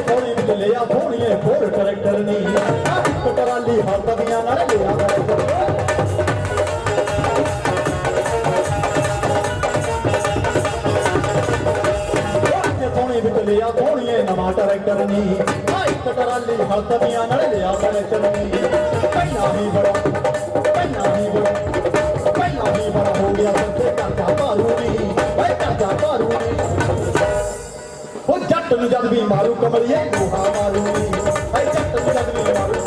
ਕੋਣੀ ਵਿੱਚ ਲਿਆ, ਸੋਹਣੀਏ ਫੋਰ ਟਰੈਕਟਰ ਨੀ। ਟਰਾਲੀ ਹੱਥ ਦੀਆਂ ਨਾਲ ਲਿਆ ਟਰੈਕਟਰ ਲਿਆ, ਸੋਹਣੀਏ, ਨਵਾਂ ਟਰੈਕਟਰ ਨੀ। ਹਾਈ ਟਰਾਲੀ ਹੱਥ ਦੀਆਂ ਨਾਲ ਲਿਆ ਟਰੈਕਟਰ ਨੀ ਪਹਿਲਾਂ ਹੀ ਬੜਾ, ਪਹਿਲਾਂ ਹੀ ਬੜਾ, ਪਹਿਲਾਂ ਹੀ ਬੜਾ ਹੋ ਗਿਆ ਜਦ ਵੀ ਮਾਰੂ ਕਮਲੀਏ ਬੂਹਾ ਮਾਰੂ ਐ ਜੱਟ ਜਦ ਵੀ ਮਾਰੂ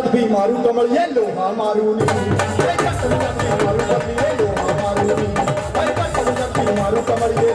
ਜਦ ਵੀ ਮਾਰੂ ਕਮਲਿਏ ਲੋਹਾ ਮਾਰੂ ਨੀ। ਜਦ ਵੀ ਮਾਰੂ ਕਮਲਿਏ ਲੋਹਾ ਮਾਰੂ ਨੀ। ਜਦ ਵੀ ਮਾਰੂ ਕਮਲਿਏ